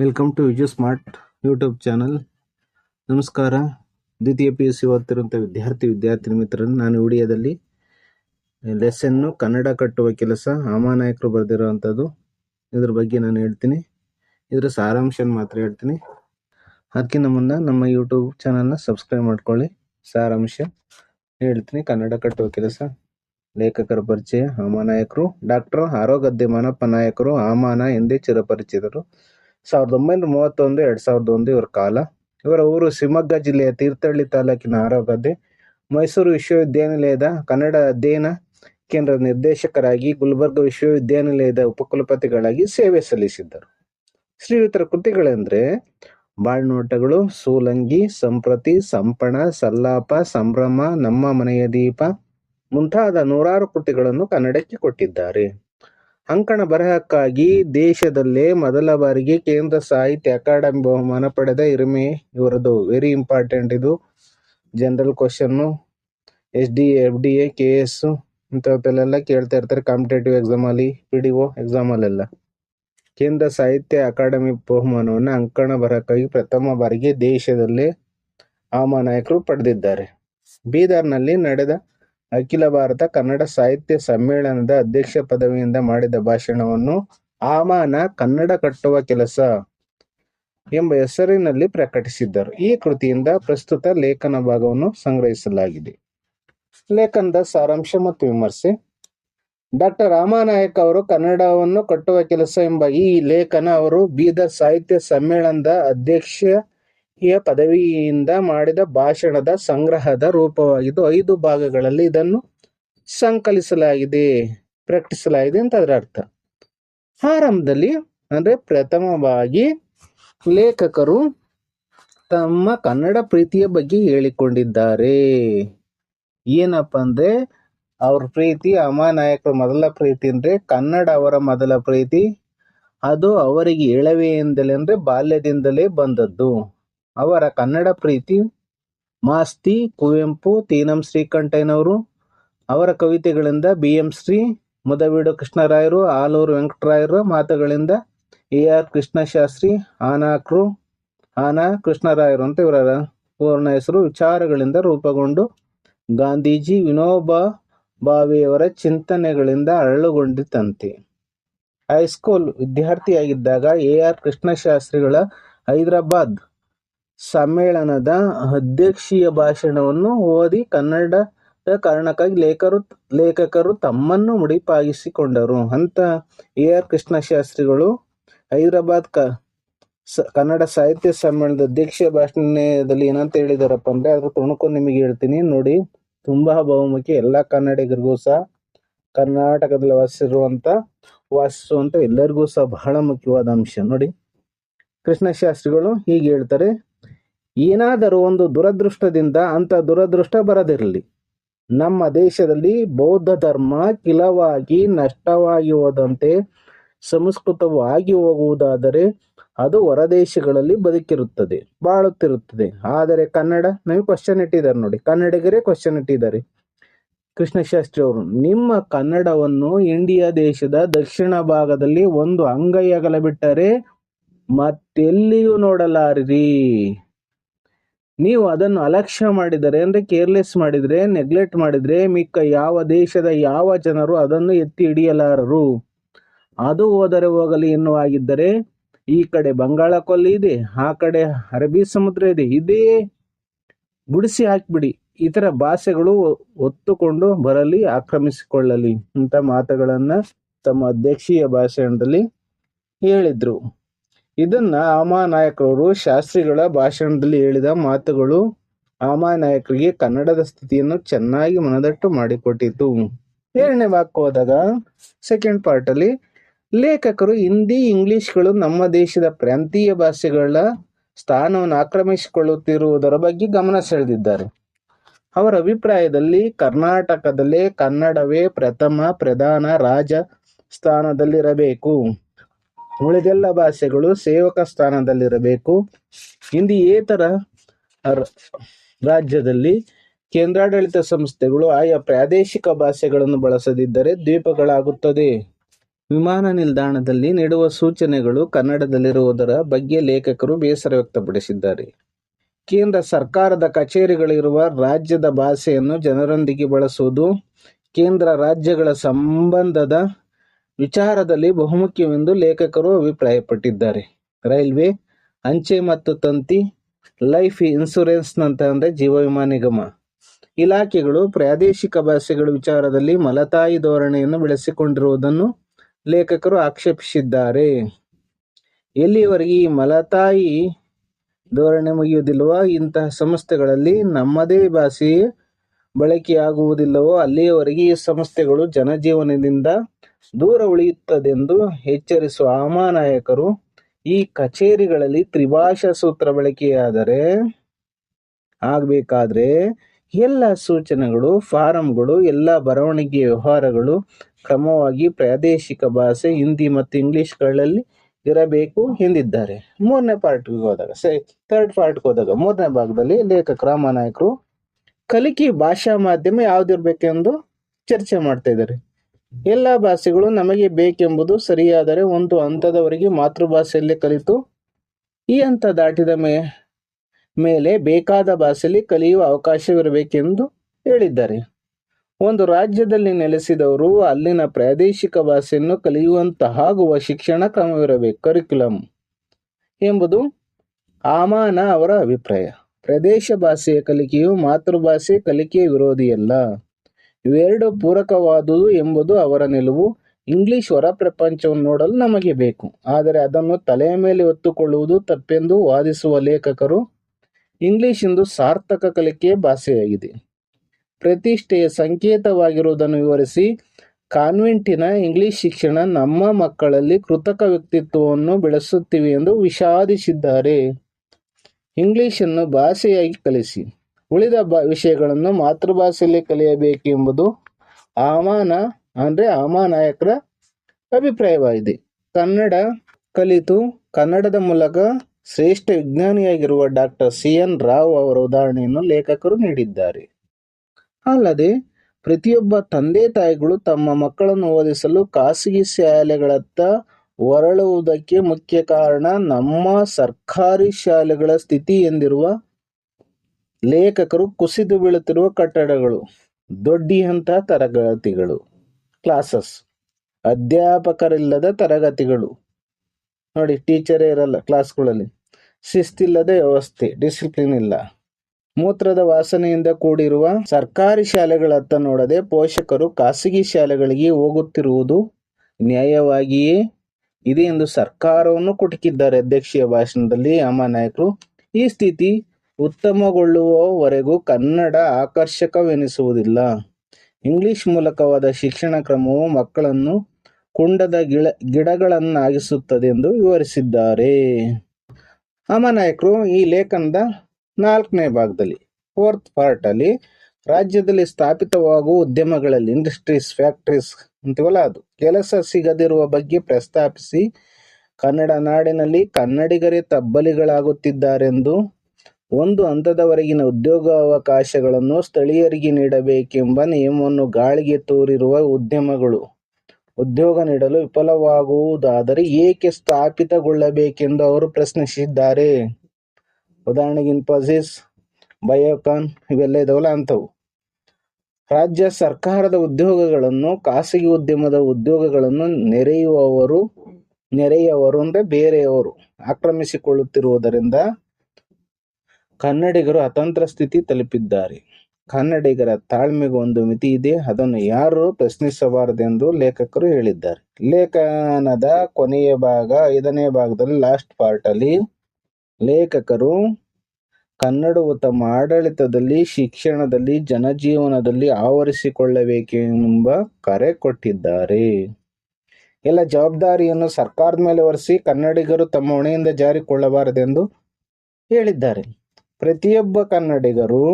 Welcome to Viju smart YouTube channel ನಮಸ್ಕಾರ. ದ್ವಿತೀಯ P U C ಓದ್ತಿರುವಂಥ ವಿದ್ಯಾರ್ಥಿ, ವಿದ್ಯಾರ್ಥಿನಿ ಮಿತ್ರರನ್ನು ನಾನು ವಿಡಿಯೋದಲ್ಲಿ ಲೆಸನ್ನು ಕನ್ನಡ ಕಟ್ಟುವ ಕೆಲಸ ಅಮಾನಾಯಕರು ಬರೆದಿರುವಂಥದ್ದು ಇದ್ರ ಬಗ್ಗೆ ನಾನು ಹೇಳ್ತೀನಿ. ಇದರ ಸಾರಾಂಶನ ಮಾತ್ರ ಹೇಳ್ತೀನಿ. ಅದಕ್ಕಿಂತ ಮುನ್ನ ನಮ್ಮ ಯೂಟ್ಯೂಬ್ ಚಾನಲ್ನ ಸಬ್ಸ್ಕ್ರೈಬ್ ಮಾಡ್ಕೊಳ್ಳಿ. ಸಾರಾಂಶ. ಹೇಳ್ತೀನಿ, ಕನ್ನಡ ಕಟ್ಟುವ ಕೆಲಸ. ಲೇಖಕರ ಪರಿಚಯ ಅಮಾನಾಯಕರು ಡಾಕ್ಟರ್ ಆರೋಗದ್ದೆ ಮಾನಪ್ಪ ನಾಯಕರು ಆಮಾನ ಎಂದೇ ಚಿರಪರಿಚಿತರು. ಸಾವಿರದ ಒಂಬೈನೂರ ಮೂವತ್ತೊಂದು, ಎರಡು ಸಾವಿರದ ಒಂದು ಇವರ ಕಾಲ. ಇವರ ಊರು ಶಿವಮೊಗ್ಗ ಜಿಲ್ಲೆಯ ತೀರ್ಥಹಳ್ಳಿ ತಾಲೂಕಿನ ಆರೋಗದ್ದೆ ಮೈಸೂರು ವಿಶ್ವವಿದ್ಯಾನಿಲಯದ ಕನ್ನಡ ಅಧ್ಯಯನ ಕೇಂದ್ರ ನಿರ್ದೇಶಕರಾಗಿ ಗುಲ್ಬರ್ಗ ವಿಶ್ವವಿದ್ಯಾನಿಲಯದ ಉಪಕುಲಪತಿಗಳಾಗಿ ಸೇವೆ ಸಲ್ಲಿಸಿದ್ದರು. ಶ್ರೀಯುತರ ಕೃತಿಗಳೆಂದರೆ ಬಾಳ್ನೋಟಗಳು, ಸೂಲಂಗಿ, ಸಂಪ್ರತಿ, ಸಂಪಣ, ಸಲ್ಲಾಪ, ಸಂಭ್ರಮ, ನಮ್ಮ ಮನೆಯ ದೀಪ ಮುಂತಾದ ನೂರಾರು ಕೃತಿಗಳನ್ನು ಕನ್ನಡಕ್ಕೆ ಕೊಟ್ಟಿದ್ದಾರೆ. ಅಂಕಣ ಬರಹಕ್ಕಾಗಿ ದೇಶದಲ್ಲೇ ಮೊದಲ ಬಾರಿಗೆ ಕೇಂದ್ರ ಸಾಹಿತ್ಯ ಅಕಾಡೆಮಿ ಬಹುಮಾನ ಪಡೆದ ಹಿರಿಮೆ ಇವರದು. ವೆರಿ ಇಂಪಾರ್ಟೆಂಟ್ ಇದು. General question S D F D A K S ಇಂಥವತ್ತಲ್ಲೆಲ್ಲ ಕೇಳ್ತಾ ಇರ್ತಾರೆ ಕಾಂಪಿಟೇಟಿವ್ ಎಕ್ಸಾಮ್ ಅಲ್ಲಿ ಪಿ ಡಿ ಒ ಎಕ್ಸಾಮಲ್ಲೆಲ್ಲ ಕೇಂದ್ರ ಸಾಹಿತ್ಯ ಅಕಾಡೆಮಿ ಬಹುಮಾನವನ್ನು ಅಂಕಣ ಬರಹಕ್ಕಾಗಿ ಪ್ರಥಮ ಬಾರಿಗೆ ದೇಶದಲ್ಲೇ ಆಮಾನಾಯಕರು ಪಡೆದಿದ್ದಾರೆ. ಬೀದರ್ನಲ್ಲಿ ನಡೆದ ಅಖಿಲ ಭಾರತ ಕನ್ನಡ ಸಾಹಿತ್ಯ ಸಮ್ಮೇಳನದ ಅಧ್ಯಕ್ಷ ಪದವಿಯಿಂದ ಮಾಡಿದ ಭಾಷಣವನ್ನು ಆಮಾನ ಕನ್ನಡ ಕಟ್ಟುವ ಕೆಲಸ ಎಂಬ ಹೆಸರಿನಲ್ಲಿ ಪ್ರಕಟಿಸಿದ್ದರು. ಈ ಕೃತಿಯಿಂದ ಪ್ರಸ್ತುತ ಲೇಖನ ಭಾಗವನ್ನು ಸಂಗ್ರಹಿಸಲಾಗಿದೆ. ಲೇಖನದ ಸಾರಾಂಶ ಮತ್ತು ವಿಮರ್ಶೆ. ಡಾಕ್ಟರ್ ರಾಮಾನಾಯಕ್ ಅವರು ಕನ್ನಡವನ್ನು ಕಟ್ಟುವ ಕೆಲಸ ಎಂಬ ಈ ಲೇಖನ ಅವರು ಬೀದರ್ ಸಾಹಿತ್ಯ ಸಮ್ಮೇಳನದ ಅಧ್ಯಕ್ಷೀಯ ಪದವಿಯಿಂದ ಮಾಡಿದ ಭಾಷಣದ ಸಂಗ್ರಹದ ರೂಪವಾಗಿದ್ದು, ಐದು ಭಾಗಗಳಲ್ಲಿ ಇದನ್ನು ಸಂಕಲಿಸಲಾಗಿದೆ, ಪ್ರಕಟಿಸಲಾಗಿದೆ ಅಂತ ಅದರ ಅರ್ಥ. ಆರಂಭದಲ್ಲಿ ಅಂದ್ರೆ ಪ್ರಥಮವಾಗಿ ಲೇಖಕರು ತಮ್ಮ ಕನ್ನಡ ಪ್ರೀತಿಯ ಬಗ್ಗೆ ಹೇಳಿಕೊಂಡಿದ್ದಾರೆ. ಏನಪ್ಪ ಅಂದ್ರೆ, ಅವ್ರ ಪ್ರೀತಿ ಅಮಾನಾಯಕರ ಮೊದಲ ಪ್ರೀತಿ ಅಂದ್ರೆ ಕನ್ನಡ ಅವರ ಮೊದಲ ಪ್ರೀತಿ. ಅದು ಅವರಿಗೆ ಎಳವೆಯಿಂದಲೇ ಅಂದ್ರೆ ಬಾಲ್ಯದಿಂದಲೇ ಬಂದದ್ದು. ಅವರ ಕನ್ನಡ ಪ್ರೀತಿ, ಮಾಸ್ತಿ, ಕುವೆಂಪು, ತೀನಂ ಶ್ರೀಕಂಠಯ್ಯನವರು, ಅವರ ಕವಿತೆಗಳಿಂದ ಬಿ ಎಂ ಶ್ರೀ, ಮುದವೀಡು ಕೃಷ್ಣರಾಯರು, ಆಲೂರು ವೆಂಕಟರಾಯರು, ಮಾತುಗಳಿಂದ ಎ ಆರ್ ಕೃಷ್ಣಶಾಸ್ತ್ರಿ ಆನಾಕ್ರು ಆನಾ ಕೃಷ್ಣರಾಯರು ಅಂತ ಇವರ ಪೂರ್ಣ ಹೆಸರು, ವಿಚಾರಗಳಿಂದ ರೂಪುಗೊಂಡು ಗಾಂಧೀಜಿ ವಿನೋಬ ಭಾವೆಯವರ ಚಿಂತನೆಗಳಿಂದ ಅರಳುಗೊಂಡಿತಂತೆ ಹೈಸ್ಕೂಲ್ ವಿದ್ಯಾರ್ಥಿಯಾಗಿದ್ದಾಗ ಎ ಆರ್ ಕೃಷ್ಣಶಾಸ್ತ್ರಿಗಳ ಹೈದರಾಬಾದ್ ಸಮ್ಮೇಳನದ ಅಧ್ಯಕ್ಷೀಯ ಭಾಷಣವನ್ನು ಓದಿ ಕನ್ನಡದ ಕಾರಣಕ್ಕಾಗಿ ಲೇಖರು ಲೇಖಕರು ತಮ್ಮನ್ನು ಮುಡಿಪಾಗಿಸಿಕೊಂಡರು. ಅಂತ ಎ ಆರ್ ಕೃಷ್ಣಶಾಸ್ತ್ರಿಗಳು ಹೈದರಾಬಾದ್ ಕ ಕನ್ನಡ ಸಾಹಿತ್ಯ ಸಮ್ಮೇಳನದ ಅಧ್ಯಕ್ಷೀಯ ಭಾಷಣದಲ್ಲಿ ಏನಂತ ಹೇಳಿದಾರಪ್ಪ ಅಂದ್ರೆ ಅದ್ರ ತುಣುಕು ನಿಮಗೆ ಹೇಳ್ತೀನಿ. ನೋಡಿ, ತುಂಬಾ ಬಹುಮುಖಿ ಎಲ್ಲ ಕನ್ನಡಿಗರಿಗೂ ಸಹ, ಕರ್ನಾಟಕದಲ್ಲಿ ವಾಸಿಸಿರುವಂತ ವಾಸಿಸುವಂಥ ಎಲ್ಲರಿಗೂ ಸಹ ಬಹಳ ಮುಖ್ಯವಾದ ಅಂಶ. ನೋಡಿ, ಕೃಷ್ಣಶಾಸ್ತ್ರಿಗಳು ಹೀಗೆ ಹೇಳ್ತಾರೆ. ಏನಾದರೂ ಒಂದು ದುರದೃಷ್ಟದಿಂದ ಅಂತ ದುರದೃಷ್ಟ ಬರದಿರಲಿ. ನಮ್ಮ ದೇಶದಲ್ಲಿ ಬೌದ್ಧ ಧರ್ಮ ಕಿಲವಾಗಿ ನಷ್ಟವಾಗಿ ಹೋದಂತೆ ಸಂಸ್ಕೃತವು ಆಗಿ ಹೋಗುವುದಾದರೆ ಅದು ಹೊರದೇಶಗಳಲ್ಲಿ ಬದುಕಿರುತ್ತದೆ, ಬಾಳುತ್ತಿರುತ್ತದೆ. ಆದರೆ ಕನ್ನಡ ನಮಗೆ ಕ್ವಶನ್ ಇಟ್ಟಿದ್ದಾರೆ ನೋಡಿ. ಕನ್ನಡಿಗರೇ ಕ್ವಶನ್ ಇಟ್ಟಿದ್ದಾರೆ. ಕೃಷ್ಣಶಾಸ್ತ್ರಿ ಅವರು ನಿಮ್ಮ ಕನ್ನಡವನ್ನು ಇಂಡಿಯಾ ದೇಶದ ದಕ್ಷಿಣ ಭಾಗದಲ್ಲಿ ಒಂದು ಅಂಗೈ ಅಗಲ ಬಿಟ್ಟರೆ ಮತ್ತೆಲ್ಲಿಯೂ ನೋಡಲಾರಿರಿ? ನೀವು ಅದನ್ನು ಅಲಕ್ಷ್ಯ ಮಾಡಿದರೆ, ಅಂದರೆ ಕೇರ್ಲೆಸ್ ಮಾಡಿದರೆ ನೆಗ್ಲೆಕ್ಟ್ ಮಾಡಿದರೆ, ಮಿಕ್ಕ ಯಾವ ದೇಶದ ಯಾವ ಜನರು ಅದನ್ನು ಎತ್ತಿ ಹಿಡಿಯಲಾರರು? ಅದು ಹೋದರೆ ಹೋಗಲಿ ಎನ್ನುವಾಗಿದ್ದರೆ ಈ ಕಡೆ ಬಂಗಾಳ ಕೊಲ್ಲಿ ಇದೆ, ಆ ಕಡೆ ಅರಬ್ಬಿ ಸಮುದ್ರ ಇದೆ, ಇದೇ ಗುಡಿಸಿ ಹಾಕಿಬಿಡಿ. ಇತರ ಭಾಷೆಗಳು ಒತ್ತುಕೊಂಡು ಬರಲಿ, ಆಕ್ರಮಿಸಿಕೊಳ್ಳಲಿ ಅಂತ ಮಾತುಗಳನ್ನು ತಮ್ಮ ಅಧ್ಯಕ್ಷೀಯ ಭಾಷಣದಲ್ಲಿ ಹೇಳಿದ್ರು. ಇದನ್ನ ಆಮಾನಾಯಕರವರು ಶಾಸ್ತ್ರಿಗಳ ಭಾಷಣದಲ್ಲಿ ಹೇಳಿದ ಮಾತುಗಳು ಆಮಾನಾಯಕರಿಗೆ ಕನ್ನಡದ ಸ್ಥಿತಿಯನ್ನು ಚೆನ್ನಾಗಿ ಮನದಟ್ಟು ಮಾಡಿಕೊಟ್ಟಿತು. ಏಳನೇ ವಾಕ್ ಹೋದಾಗ ಸೆಕೆಂಡ್ ಪಾರ್ಟ್ ಅಲ್ಲಿ, ಲೇಖಕರು ಹಿಂದಿ, ಇಂಗ್ಲಿಷ್ಗಳು ನಮ್ಮ ದೇಶದ ಪ್ರಾಂತೀಯ ಭಾಷೆಗಳ ಸ್ಥಾನವನ್ನು ಆಕ್ರಮಿಸಿಕೊಳ್ಳುತ್ತಿರುವುದರ ಬಗ್ಗೆ ಗಮನ ಸೆಳೆದಿದ್ದಾರೆ. ಅವರ ಅಭಿಪ್ರಾಯದಲ್ಲಿ ಕರ್ನಾಟಕದಲ್ಲೇ ಕನ್ನಡವೇ ಪ್ರಥಮ ಪ್ರಧಾನ ರಾಜ ಸ್ಥಾನದಲ್ಲಿರಬೇಕು ಉಳಿದೆಲ್ಲ ಭಾಷೆಗಳು ಸೇವಕ ಸ್ಥಾನದಲ್ಲಿರಬೇಕು. ಹಿಂದಿಯೇತರ ರಾಜ್ಯದಲ್ಲಿ ಕೇಂದ್ರಾಡಳಿತ ಸಂಸ್ಥೆಗಳು ಆಯಾ ಪ್ರಾದೇಶಿಕ ಭಾಷೆಗಳನ್ನು ಬಳಸದಿದ್ದರೆ ದ್ವೀಪಗಳಾಗುತ್ತದೆ. ವಿಮಾನ ನಿಲ್ದಾಣದಲ್ಲಿ ನೀಡುವ ಸೂಚನೆಗಳು ಕನ್ನಡದಲ್ಲಿರುವುದರ ಬಗ್ಗೆ ಲೇಖಕರು ಬೇಸರ ವ್ಯಕ್ತಪಡಿಸಿದ್ದಾರೆ. ಕೇಂದ್ರ ಸರ್ಕಾರದ ಕಚೇರಿಗಳಿರುವ ರಾಜ್ಯದ ಭಾಷೆಯನ್ನು ಜನರೊಂದಿಗೆ ಬಳಸುವುದು, ಕೇಂದ್ರ ರಾಜ್ಯಗಳ ಸಂಬಂಧದ ವಿಚಾರದಲ್ಲಿ ಬಹುಮುಖ್ಯವೆಂದು ಲೇಖಕರು ಅಭಿಪ್ರಾಯಪಟ್ಟಿದ್ದಾರೆ. ರೈಲ್ವೆ, ಅಂಚೆ ಮತ್ತು ತಂತಿ, ಲೈಫ್ ಇನ್ಶೂರೆನ್ಸ್ನಂತ ಅಂದರೆ ಜೀವ ವಿಮಾ ನಿಗಮ. ಇಲಾಖೆಗಳು ಪ್ರಾದೇಶಿಕ ಭಾಷೆಗಳ ವಿಚಾರದಲ್ಲಿ ಮಲತಾಯಿ ಧೋರಣೆಯನ್ನು ಬೆಳೆಸಿಕೊಂಡಿರುವುದನ್ನು ಲೇಖಕರು ಆಕ್ಷೇಪಿಸಿದ್ದಾರೆ. ಎಲ್ಲಿಯವರೆಗೆ ಈ ಮಲತಾಯಿ ಧೋರಣೆ ಮುಗಿಯುವುದಿಲ್ಲವೋ, ಇಂತಹ ಸಂಸ್ಥೆಗಳಲ್ಲಿ ನಮ್ಮದೇ ಭಾಷೆ ಬಳಕೆಯಾಗುವುದಿಲ್ಲವೋ, ಅಲ್ಲಿಯವರೆಗೆ ಈ ಸಂಸ್ಥೆಗಳು ಜನಜೀವನದಿಂದ ದೂರ ಉಳಿಯುತ್ತದೆಂದು ಎಚ್ಚರಿಸುವ ಅಮಾನಾಯಕರು ಈ ಕಚೇರಿಗಳಲ್ಲಿ ತ್ರಿಭಾಷಾ ಸೂತ್ರ ಬಳಕೆಯಾದರೆ ಆಗಬೇಕಾದ್ರೆ ಎಲ್ಲ ಸೂಚನೆಗಳು, ಫಾರಂಗಳು, ಎಲ್ಲ ಬರವಣಿಗೆ ವ್ಯವಹಾರಗಳು ಕ್ರಮವಾಗಿ ಪ್ರಾದೇಶಿಕ ಭಾಷೆ, ಹಿಂದಿ ಮತ್ತು ಇಂಗ್ಲಿಷ್ಗಳಲ್ಲಿ ಇರಬೇಕು ಎಂದಿದ್ದಾರೆ. ಮೂರನೇ ಪಾರ್ಟ್ಗೆ ಹೋದಾಗ ಸೇ ಥರ್ಡ್ ಪಾರ್ಟ್ಗೆ ಹೋದಾಗ, ಮೂರನೇ ಭಾಗದಲ್ಲಿ ಲೇಖಕ ರಾಮನಾಯಕರು ಕಲಿಕೆ ಭಾಷಾ ಮಾಧ್ಯಮ ಯಾವ್ದಿರ್ಬೇಕೆಂದು ಚರ್ಚೆ ಮಾಡ್ತಾ ಇದ್ದಾರೆ. ಎಲ್ಲ ಭಾಷೆಗಳು ನಮಗೆ ಬೇಕೆಂಬುದು ಸರಿಯಾದರೆ ಒಂದು ಹಂತದವರೆಗೆ ಮಾತೃಭಾಷೆಯಲ್ಲೇ ಕಲಿತು, ಈ ಹಂತ ದಾಟಿದ ಮೇ, ಮೇಲೆ ಬೇಕಾದ ಭಾಷೆಯಲ್ಲಿ ಕಲಿಯುವ ಅವಕಾಶವಿರಬೇಕೆಂದು ಹೇಳಿದ್ದಾರೆ. ಒಂದು ರಾಜ್ಯದಲ್ಲಿ ನೆಲೆಸಿದವರು ಅಲ್ಲಿನ ಪ್ರಾದೇಶಿಕ ಭಾಷೆಯನ್ನು ಕಲಿಯುವಂತಹಾಗುವ ಶಿಕ್ಷಣ ಕ್ರಮವಿರಬೇಕು ಕರಿಕ್ಯುಲಮ್ ಎಂಬುದು ಆಮಾನ ಅವರ ಅಭಿಪ್ರಾಯ. ಪ್ರದೇಶ ಭಾಷೆಯ ಕಲಿಕೆಯು ಮಾತೃಭಾಷೆ ಕಲಿಕೆಯ ವಿರೋಧಿಯಲ್ಲ. ಇವೆರಡು ಪೂರಕವಾದುದು ಎಂಬುದು ಅವರ ನಿಲುವು. ಇಂಗ್ಲಿಷ್ ಹೊರ ಪ್ರಪಂಚವನ್ನು ನೋಡಲು ನಮಗೆ ಬೇಕು. ಆದರೆ ಅದನ್ನು ತಲೆಯ ಮೇಲೆ ಹೊತ್ತುಕೊಳ್ಳುವುದು ತಪ್ಪೆಂದು ವಾದಿಸುವ ಲೇಖಕರು ಇಂಗ್ಲಿಷ್ ಇಂದು ಸಾರ್ಥಕ ಕಲಿಕೆಯ ಭಾಷೆಯಾಗಿದೆ. ಪ್ರತಿಷ್ಠೆಯ ಸಂಕೇತವಾಗಿರುವುದನ್ನು ವಿವರಿಸಿ, ಕಾನ್ವೆಂಟಿನ ಇಂಗ್ಲಿಷ್ ಶಿಕ್ಷಣ ನಮ್ಮ ಮಕ್ಕಳಲ್ಲಿ ಕೃತಕ ವ್ಯಕ್ತಿತ್ವವನ್ನು ಬೆಳೆಸುತ್ತಿವೆ ಎಂದು ವಿಷಾದಿಸಿದ್ದಾರೆ. ಇಂಗ್ಲಿಷನ್ನು ಭಾಷೆಯಾಗಿ ಕಲಿಸಿ. ಉಳಿದ ಬ, ವಿಷಯಗಳನ್ನು ಮಾತೃಭಾಷೆಯಲ್ಲಿ ಕಲಿಯಬೇಕೆಂಬುದು ಆಮಾನ ಅಂದರೆ ಆಮಾನಾಯಕರ ಅಭಿಪ್ರಾಯವಾಗಿದೆ. ಕನ್ನಡ ಕಲಿತು ಕನ್ನಡದ ಮೂಲಕ ಶ್ರೇಷ್ಠ ವಿಜ್ಞಾನಿಯಾಗಿರುವ ಡಾಕ್ಟರ್ ಸಿ ಎನ್ ರಾವ್ ಅವರ ಉದಾಹರಣೆಯನ್ನು ಲೇಖಕರು ನೀಡಿದ್ದಾರೆ. ಅಲ್ಲದೆ, ಪ್ರತಿಯೊಬ್ಬ ತಂದೆ ತಾಯಿಗಳು ತಮ್ಮ ಮಕ್ಕಳನ್ನು ಓದಿಸಲು ಖಾಸಗಿ ಶಾಲೆಗಳತ್ತ ಹೊರಳುವುದಕ್ಕೆ ಮುಖ್ಯ ಕಾರಣ ನಮ್ಮ ಸರ್ಕಾರಿ ಶಾಲೆಗಳ ಸ್ಥಿತಿ ಎಂದಿರುವ ಲೇಖಕರು ಕುಸಿದು ಬೀಳುತ್ತಿರುವ ಕಟ್ಟಡಗಳು, ದೊಡ್ಡಿಯಂತಹ ತರಗತಿಗಳು ಕ್ಲಾಸಸ್ ಅಧ್ಯಾಪಕರಿಲ್ಲದ ತರಗತಿಗಳು. ನೋಡಿ ಟೀಚರೇ ಇರಲ್ಲ ಕ್ಲಾಸ್ಗಳಲ್ಲಿ ಶಿಸ್ತಿಲ್ಲದ ವ್ಯವಸ್ಥೆ ಡಿಸಿಪ್ಲಿನ್ ಇಲ್ಲ. ಮೂತ್ರದ ವಾಸನೆಯಿಂದ ಕೂಡಿರುವ ಸರ್ಕಾರಿ ಶಾಲೆಗಳತ್ತ ನೋಡದೆ ಪೋಷಕರು ಖಾಸಗಿ ಶಾಲೆಗಳಿಗೆ ಹೋಗುತ್ತಿರುವುದು ನ್ಯಾಯವಾಗಿಯೇ ಇದೆ ಎಂದು ಸರ್ಕಾರವನ್ನು ಕುಟುಕಿದ್ದಾರೆ. ಅಧ್ಯಕ್ಷೀಯ ಭಾಷಣದಲ್ಲಿ ಅಮ್ಮನಾಯಕರು ಈ ಸ್ಥಿತಿ ಉತ್ತಮಗೊಳ್ಳುವವರೆಗೂ ಕನ್ನಡ ಆಕರ್ಷಕವೆನಿಸುವುದಿಲ್ಲ. ಇಂಗ್ಲಿಷ್ ಮೂಲಕವಾದ ಶಿಕ್ಷಣ ಕ್ರಮವು ಮಕ್ಕಳನ್ನು ಕುಂಡದ ಗಿಡ ಗಿಡಗಳನ್ನಾಗಿಸುತ್ತದೆ ಎಂದು ವಿವರಿಸಿದ್ದಾರೆ. ಅಮನಾಯಕರು ಈ ಲೇಖನದ ನಾಲ್ಕನೇ ಭಾಗದಲ್ಲಿ, ಫೋರ್ತ್ ಪಾರ್ಟಲ್ಲಿ, ರಾಜ್ಯದಲ್ಲಿ ಸ್ಥಾಪಿತವಾಗುವ ಉದ್ಯಮಗಳಲ್ಲಿ ಇಂಡಸ್ಟ್ರೀಸ್, ಫ್ಯಾಕ್ಟ್ರೀಸ್ ಅಂತೀವಲ್ಲ ಅದು. ಕೆಲಸ ಸಿಗದಿರುವ ಬಗ್ಗೆ ಪ್ರಸ್ತಾಪಿಸಿ ಕನ್ನಡ ನಾಡಿನಲ್ಲಿ ಕನ್ನಡಿಗರೇ ತಬ್ಬಲಿಗಳಾಗುತ್ತಿದ್ದಾರೆಂದು ಒಂದು ಹಂತದವರೆಗಿನ ಉದ್ಯೋಗಾವಕಾಶಗಳನ್ನು ಸ್ಥಳೀಯರಿಗೆ ನೀಡಬೇಕೆಂಬ ನಿಯಮವನ್ನು ಗಾಳಿಗೆ ತೂರಿರುವ ಉದ್ಯಮಗಳು. ಉದ್ಯೋಗ ನೀಡಲು ವಿಫಲವಾಗುವುದಾದರೆ ಏಕೆ ಸ್ಥಾಪಿತಗೊಳ್ಳಬೇಕೆಂದು ಅವರು ಪ್ರಶ್ನಿಸಿದ್ದಾರೆ. ಉದಾಹರಣೆಗೆ ಇನ್ಫೋಸಿಸ್ ಬಯೋಕಾನ್ ಇವೆಲ್ಲ ಇದಾವಲ್ಲ ಅಂಥವು. ರಾಜ್ಯ ಸರ್ಕಾರದ ಉದ್ಯೋಗಗಳನ್ನು, ಖಾಸಗಿ ಉದ್ಯಮದ ಉದ್ಯೋಗಗಳನ್ನು ನೆರೆಯುವವರು, ನೆರೆಯವರು ಅಂದರೆ ಬೇರೆಯವರು ಆಕ್ರಮಿಸಿಕೊಳ್ಳುತ್ತಿರುವುದರಿಂದ ಕನ್ನಡಿಗರು ಅತಂತ್ರ ಸ್ಥಿತಿ ತಲುಪಿದ್ದಾರೆ. ಕನ್ನಡಿಗರ ತಾಳ್ಮೆಗೆ ಒಂದು ಮಿತಿ ಇದೆ, ಅದನ್ನು ಯಾರು ಪ್ರಶ್ನಿಸಬಾರದೆಂದು ಲೇಖಕರು ಹೇಳಿದ್ದಾರೆ. ಲೇಖನದ ಕೊನೆಯ ಭಾಗ, ಐದನೇ ಭಾಗದಲ್ಲಿ ಲಾಸ್ಟ್ ಪಾರ್ಟಲ್ಲಿ ಲೇಖಕರು ಕನ್ನಡವು ತಮ್ಮ ಆಡಳಿತದಲ್ಲಿ, ಶಿಕ್ಷಣದಲ್ಲಿ, ಜನಜೀವನದಲ್ಲಿ ಆವರಿಸಿಕೊಳ್ಳಬೇಕೆಂಬ ಕರೆ ಕೊಟ್ಟಿದ್ದಾರೆ. ಎಲ್ಲ ಜವಾಬ್ದಾರಿಯನ್ನು ಸರ್ಕಾರದ ಮೇಲೆ ಹೊರಿಸಿ ಕನ್ನಡಿಗರು ತಮ್ಮ ಹೊಣೆಯಿಂದ ಜಾರಿಕೊಳ್ಳಬಾರದೆಂದು ಹೇಳಿದ್ದಾರೆ. ಪ್ರತಿಯೊಬ್ಬ ಕನ್ನಡಿಗರು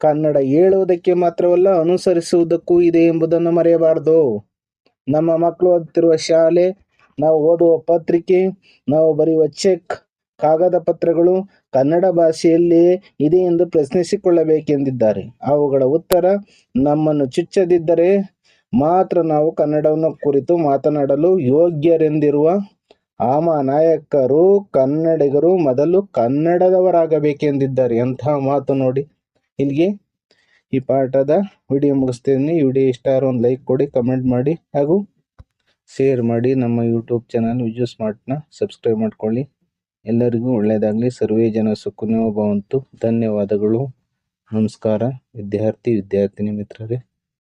ಕನ್ನಡ ಹೇಳುವುದಕ್ಕೆ ಮಾತ್ರವಲ್ಲ ಅನುಸರಿಸುವುದಕ್ಕೂ ಇದೆ ಎಂಬುದನ್ನು ಮರೆಯಬಾರದು. ನಮ್ಮ ಮಕ್ಕಳು ಓದುತ್ತಿರುವ ಶಾಲೆ, ನಾವು ಓದುವ ಪತ್ರಿಕೆ, ನಾವು ಬರೆಯುವ ಚೆಕ್, ಕಾಗದ ಪತ್ರಗಳು ಕನ್ನಡ ಭಾಷೆಯಲ್ಲಿಯೇ ಇದೆ ಎಂದು ಪ್ರಶ್ನಿಸಿಕೊಳ್ಳಬೇಕೆಂದಿದ್ದಾರೆ. ಅವುಗಳ ಉತ್ತರ ನಮ್ಮನ್ನು ಚುಚ್ಚದಿದ್ದರೆ ಮಾತ್ರ ನಾವು ಕನ್ನಡವನ್ನು ಕುರಿತು ಮಾತನಾಡಲು ಯೋಗ್ಯರೆಂದಿರುವ ಆಮ ನಾಯಕರು ಕನ್ನಡಿಗರು ಮೊದಲು ಕನ್ನಡದವರಾಗಬೇಕೆಂದಿದ್ದಾರೆ. ಎಂಥ ಮಾತು ನೋಡಿ. ಇಲ್ಲಿಗೆ ಈ ಪಾಠದ ವಿಡಿಯೋ ಮುಗಿಸ್ತೀನಿ. ವಿಡಿಯೋ ಇಷ್ಟ ಒಂದು ಲೈಕ್ ಕೊಡಿ, ಕಮೆಂಟ್ ಮಾಡಿ ಹಾಗೂ ಶೇರ್ ಮಾಡಿ. ನಮ್ಮ ಯೂಟ್ಯೂಬ್ ಚಾನಲ್ ವಿಜು ಸ್ಮಾರ್ಟ್ನ ಸಬ್ಸ್ಕ್ರೈಬ್ ಮಾಡ್ಕೊಳ್ಳಿ. ಎಲ್ಲರಿಗೂ ಒಳ್ಳೆಯದಾಗಲಿ. ಸರ್ವೇ ಜನ ಸುಖನೋ ಭವಂತು. ಧನ್ಯವಾದಗಳು. ನಮಸ್ಕಾರ. ವಿದ್ಯಾರ್ಥಿ, ವಿದ್ಯಾರ್ಥಿನಿ, ಮಿತ್ರರೇ.